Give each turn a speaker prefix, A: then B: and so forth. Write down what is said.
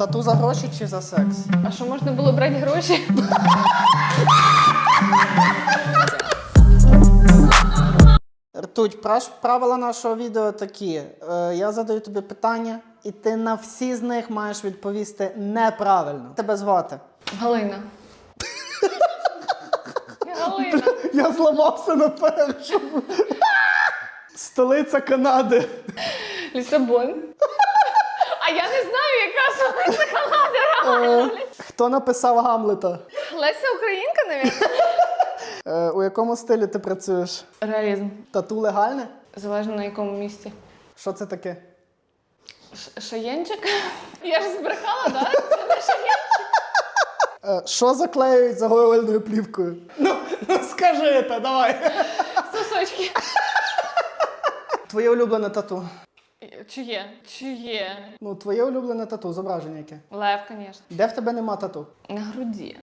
A: Тату за гроші чи за секс?
B: А що можна було брати гроші?
A: Ртуть, правила нашого відео такі. Е, я задаю тобі питання, і ти на всі з них маєш відповісти неправильно. Тебе звати.
B: Галина. Я Галина.
A: Я зламався на першому. Столиця Канади.
B: Лісабон. А я не знаю, яка.
A: Хто написав Гамлета?
B: Леся Українка, навіть.
A: Е, у якому стилі ти працюєш?
B: Реалізм.
A: Тату легальне?
B: Залежно на якому місці.
A: Що це таке?
B: Ш- Шаєнчик? Я ж збрехала, так? Да? Це не шаєнчик.
A: Е, що заклеюють загоювальною плівкою? Ну, ну скажи це, давай.
B: Сосочки.
A: Твоє улюблене тату.
B: Чи є? Чи є?
A: Ну, твоє улюблене тату, зображення яке.
B: Лев, звісно.
A: Де в тебе нема тату?
B: На груді.